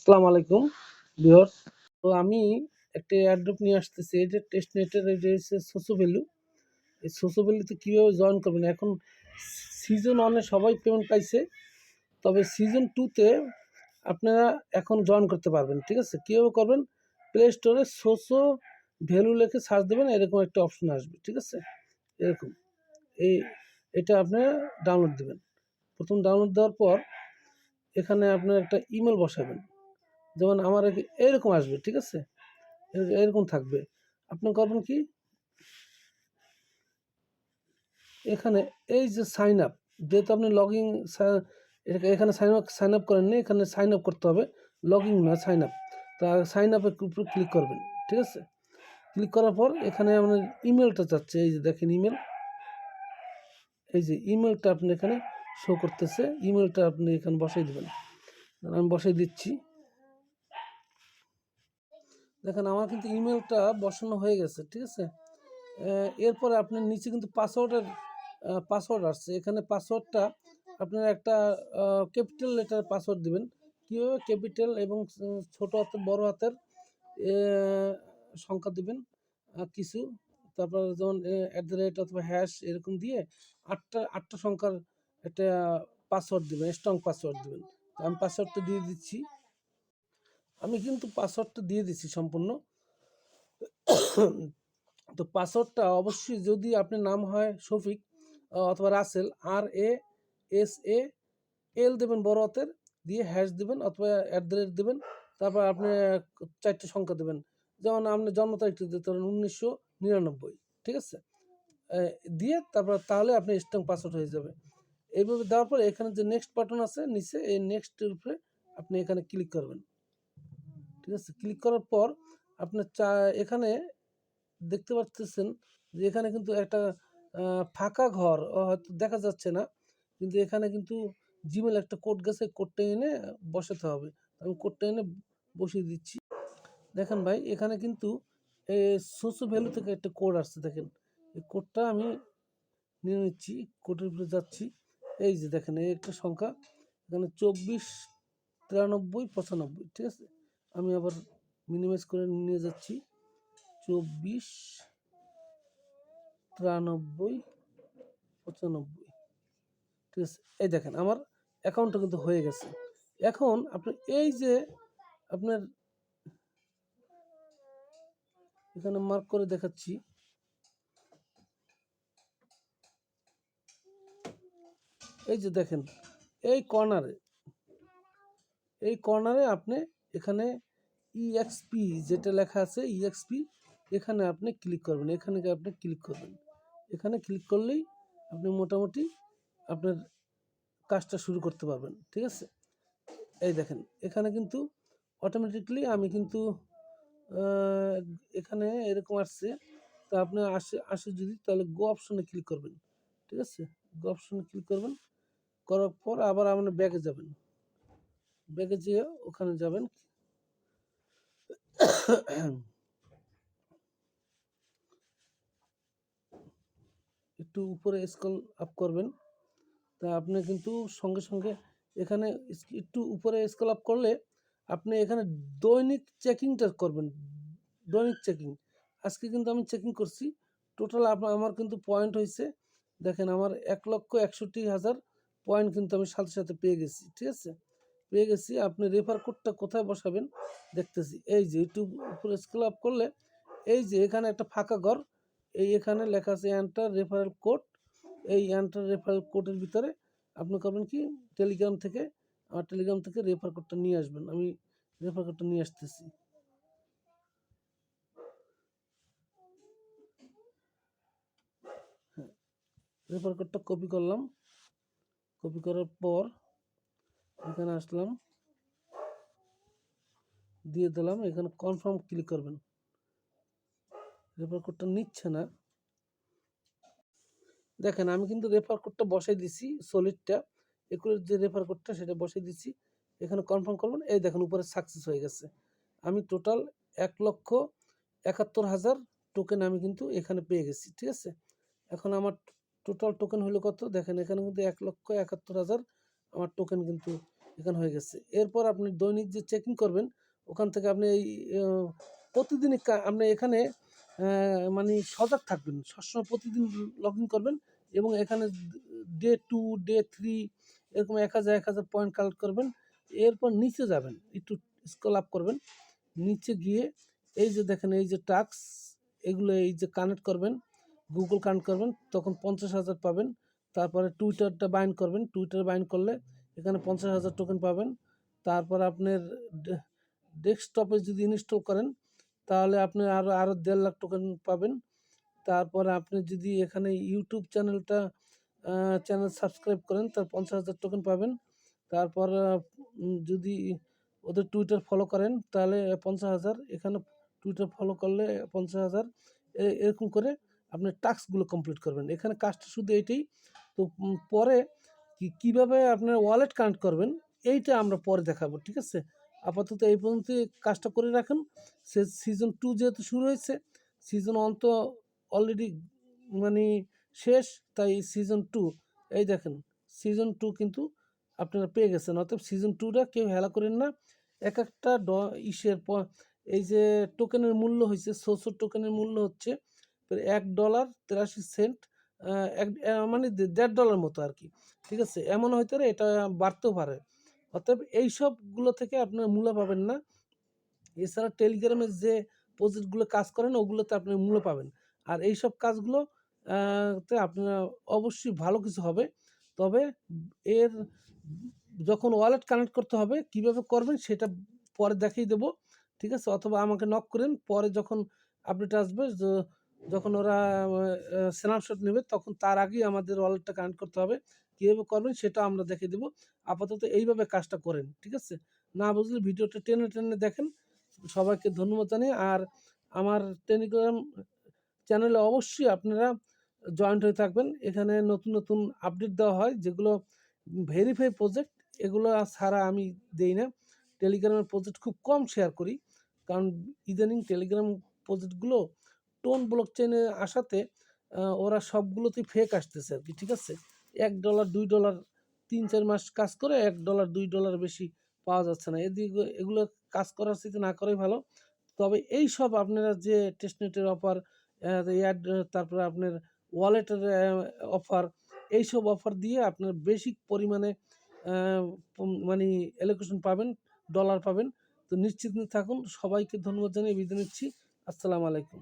আসসালামু আলাইকুম, ভিউয়ার্স। তো আমি একটা অ্যাড্রপ নিয়ে আসতেছি, এই যে টেস্ট নেটের এই যে সোসো ভ্যালু এই সোসো ভ্যালুতে কীভাবে জয়েন করবেন? এখন সিজন ওয়ানে সবাই পেমেন্ট পাইছে, তবে সিজন টুতে আপনারা এখন জয়েন করতে পারবেন, ঠিক আছে? কীভাবে করবেন? প্লে স্টোরে সোসো ভ্যালু লিখে সার্চ দেবেন, এরকম একটা অপশন আসবে, ঠিক আছে? এরকম। এই, এটা আপনারা ডাউনলোড দেবেন। প্রথম ডাউনলোড দেওয়ার পর এখানে আপনার একটা ইমেল বসাবেন। যেমন আমার এরকম আসবে, ঠিক আছে? এরকম থাকবে। আপনি করবেন কি? এখানে এই যে সাইন আপ যেহেতু আপনি লগ এখানে সাইন আপ সাইন আপ করেননি, এখানে সাইন আপ করতে হবে। লগ না সাইন আপ তা সাইন আপের উপরে ক্লিক করবেন, ঠিক আছে? ক্লিক করার পর এখানে আপনার ইমেলটা চাচ্ছে এই যে দেখেন ইমেল এই যে ইমেলটা আপনি এখানে শো করতেছে ইমেলটা আপনি এখানে বসাই দেবেন। আমি বসাই দিচ্ছি। দেখেন, আমার কিন্তু ইমেলটা বসানো হয়ে গেছে, ঠিক আছে? এরপরে আপনার নিচে কিন্তু পাসওয়ার্ডের পাসওয়ার্ড আসছে। এখানে পাসওয়ার্ডটা আপনার একটা ক্যাপিটাল লেটার পাসওয়ার্ড দিবেন। কীভাবে? ক্যাপিটাল এবং ছোট হাতের, বড় হাতের সংখ্যা দিবেন কিছু। তারপর যেমন অ্যাট দ্য রেট অথবা হ্যাশ এরকম দিয়ে আটটা আটটা সংখ্যার একটা পাসওয়ার্ড দিবেন স্ট্রং পাসওয়ার্ড দিবেন। আমি পাসওয়ার্ডটা দিয়ে দিচ্ছি। আমি কিন্তু পাসওয়ার্ডটা দিয়ে দিচ্ছি সম্পূর্ণ। তো পাসওয়ার্ডটা অবশ্যই যদি আপনার নাম হয় শফিক অথবা রাসেল আর এ এস এ এল দেবেন বড় হাতের, দিয়ে হ্যাশ দেবেন অথবা অ্যাট দ্য রেট দেবেন, তারপর আপনি চারটে সংখ্যা দেবেন। যেমন আপনি জন্ম তারিখটা দিতে পারেন উনিশশো নিরানব্বই, ঠিক আছে? দিয়ে তারপর তাহলে আপনি স্ট্রং পাসওয়ার্ড হয়ে যাবে। এইভাবে দেওয়ার পর এখানে যে নেক্সট বাটন আছে, নিচে এই নেক্সটের উপরে আপনি এখানে ক্লিক করবেন। ঠিক আছে? ক্লিক করার পর আপনার চা, এখানে দেখতে পাচ্ছেন যে এখানে কিন্তু একটা ফাঁকা ঘর হয়তো দেখা যাচ্ছে না। কিন্তু এখানে কিন্তু জিমেল একটা কোড গেছে কোডটা এনে বসাতে হবে। আমি কোডটা এনে বসিয়ে দিচ্ছি। দেখেন ভাই, এখানে কিন্তু সোসো ভ্যালু থেকে একটা কোড আসছে, দেখেন। এই কোডটা আমি নিয়ে নিচ্ছি কোডের উপরে যাচ্ছি। এই যে দেখেন, এই একটা সংখ্যা। এখানে চব্বিশ, তিরানব্বই, পঁচানব্বই, ঠিক আছে? আমি আবার মিনিমাইজ করে নিয়ে যাচ্ছি। চব্বিশ, তিরানব্বই, পঁচানব্বই। ঠিক আছে? এই দেখেন, আমার অ্যাকাউন্টটা কিন্তু হয়ে গেছে। এখন আপনি এই যে আপনার এখানে মার্ক করে দেখাচ্ছি। এই যে দেখেন, এই কর্নারে এই কর্নারে আপনি এখানে ইএক্সপি যেটা লেখা আছে ইএক্সপি এখানে আপনি ক্লিক করবেন। এখানে আপনি ক্লিক করবেন। এখানে ক্লিক করলেই আপনি মোটামুটি আপনার কাজটা শুরু করতে পারবেন, ঠিক আছে? এই দেখেন, এখানে কিন্তু অটোমেটিকলি আমি কিন্তু এখানে এরকম আসছে। তা আপনি আসে আসে যদি তাহলে গো অপশনে ক্লিক করবেন, ঠিক আছে? গো অপশনে ক্লিক করবেন, করার পর আবার আপনি ব্যাগে যাবেন। ব্যাগে যেয়ে ওখানে যাবেন। একটু উপরে স্কল আপ করবেন। তা আপনি কিন্তু সঙ্গে সঙ্গে এখানে একটু উপরে স্কল আপ করলে আপনি এখানে দৈনিক চেকিংটা করবেন। দৈনিক চেকিং আজকে কিন্তু আমি চেকিং করছি। টোটাল আমার কিন্তু পয়েন্ট হয়েছে দেখেন আমার এক লক্ষ একষট্টি হাজার পয়েন্ট কিন্তু আমি সাথে সাথে পেয়ে গেছি, ঠিক আছে? পেয়ে গেছি। আপনি রেফার কোডটা কোথায় বসাবেন? দেখতেছি। এই যে একটু উপরে স্কেল আপ করলে, এই যে এখানে একটা ফাঁকা ঘর, এই এখানে লেখা আছে অ্যান্টার রেফারেল কোড এই অ্যান্টার রেফারেল কোডের ভিতরে আপনি করবেন কি? টেলিগ্রাম থেকে, আমার টেলিগ্রাম থেকে রেফার কোডটা নিয়ে আসবেন। আমি রেফার কোডটা নিয়ে আসতেছি। রেফার কোডটা কপি করলাম। কপি করার পর এখানে আসলাম। দিয়ে দিলাম। এখানে কনফার্ম ক্লিক করবেন। রেফার কোডটা নিচ্ছে না। দেখেন, আমি কিন্তু রেফার কোডটা বসাই দিছি সলিডটা একুরের যে রেফার কোডটা সেটা বসাই দিছি। এখানে কনফার্ম করবেন। এই দেখেন, উপরে সাকসেস হয়ে গেছে। আমি টোটাল এক লক্ষ একাত্তর হাজার টোকেন আমি কিন্তু এখানে পেয়ে গেছি, ঠিক আছে? এখন আমার টোটাল টোকেন হলো কত? দেখেন, এখানে কিন্তু এক লক্ষ একাত্তর হাজার আমার টোকেন কিন্তু এখানে হয়ে গেছে। এরপর আপনি দৈনিক যে চেকিং করবেন, ওখান থেকে আপনি এই প্রতিদিনই আপনি এখানে মানে সজাগ থাকবেন। সবসময় প্রতিদিন লগ ইন করবেন এবং এখানে ডে টু ডে থ্রি এরকম এক হাজার এক হাজার পয়েন্ট কালেক্ট করবেন। এরপর নিচে যাবেন, একটু স্কল আপ করবেন। নিচে গিয়ে এই যে দেখেন, এই যে টাক্স এগুলো এই যে কানেক্ট করবেন গুগল কানেক্ট করবেন, তখন পঞ্চাশ হাজার পাবেন। তারপরে টুইটারটা বাইন্ড করবেন। টুইটার বাইন্ড করলে এখানে পঞ্চাশ হাজার টোকেন পাবেন। তারপর আপনার ডেস্কটপে যদি ইনস্টল করেন, তাহলে আপনি আরও আরও দেড় লাখ টোকেন পাবেন। তারপরে আপনি যদি এখানে ইউটিউব চ্যানেলটা চ্যানেল সাবস্ক্রাইব করেন, তার পঞ্চাশ হাজার টোকেন পাবেন। তারপর যদি ওদের টুইটার ফলো করেন, তাহলে পঞ্চাশ হাজার। এখানে টুইটার ফলো করলে পঞ্চাশ হাজার। এরকম করে আপনি টাস্কগুলো কমপ্লিট করবেন। এখানে কাজটা শুধু এইটাই তো পরে কীভাবে আপনার ওয়ালেট কানেক্ট করবেন, এইটা আমরা পরে দেখাবো, ঠিক আছে? আপাতত এই পর্যন্ত কাজটা করে রাখেন। সে সিজন টু যেহেতু শুরু হয়েছে সিজন ওয়ান তো অলরেডি মানে শেষ, তাই সিজন টু এই দেখেন সিজন টু কিন্তু আপনারা পেয়ে গেছেন। অতএব সিজন টুটা কেউ হেলা করেন না। এক একটা ড, ইসের এই যে টোকেনের মূল্য হয়েছে সোসো টোকেনের মূল্য হচ্ছে এক ডলার তেরাশি সেন্ট মানে দেড় ডলার মতো আর কি ঠিক আছে? এমন হয়তো এটা বাড়তেও পারে। অতএব এই সবগুলো থেকে আপনারা মূল্য পাবেন না। এছাড়া টেলিগ্রামের যে প্রজেক্টগুলো কাজ করেন, ওগুলোতে আপনি মূল্য পাবেন। আর এই সব কাজগুলো তে আপনার অবশ্যই ভালো কিছু হবে। তবে এর যখন ওয়ালেট কানেক্ট করতে হবে, কীভাবে করবেন সেটা পরে দেখিয়ে দেবো। ঠিক আছে? অথবা আমাকে নক করেন। পরে যখন আপডেট আসবে যখন ওরা স্ন্যাপশট নেবে, তখন তার আগেই আমাদের ওয়ালেটটা কানেক্ট করতে হবে। কীভাবে করবেন সেটা আমরা দেখে দেবো। আপাতত এইভাবে কাজটা করেন, ঠিক আছে? না বুঝলে ভিডিওটা টেনে টেনে দেখেন। সবাইকে ধন্যবাদ জানিয়ে, আর আমার টেলিগ্রাম চ্যানেলে অবশ্যই আপনারা জয়েন্ট হয়ে থাকবেন। এখানে নতুন নতুন আপডেট দেওয়া হয়, যেগুলো ভেরিফাই প্রজেক্ট, এগুলো ছাড়া আমি দেই না। টেলিগ্রামের প্রজেক্ট খুব কম শেয়ার করি, কারণ ইদানিং টেলিগ্রাম প্রজেক্টগুলো টোন ব্লক চেনে আসাতে ওরা সবগুলোতেই ফেক আসতেছে আর কি ঠিক আছে? এক ডলার দুই ডলার তিন, চার মাস কাজ করে এক ডলার দুই ডলার বেশি পাওয়া যাচ্ছে না। এদিকে, এগুলো কাজ করার স্থিতি না করাই ভালো। তবে এই সব আপনারা যে টেস্টনেটের অফার অ্যাড তারপরে আপনার ওয়ালেটের অফার এই সব অফার দিয়ে আপনার বেশি পরিমাণে মানে এলোকেশন পাবেন ডলার পাবেন। তো নিশ্চিত থাকুন, সবাইকে ধন্যবাদ জানিয়ে বিদায় নিচ্ছি। আসসালামু আলাইকুম।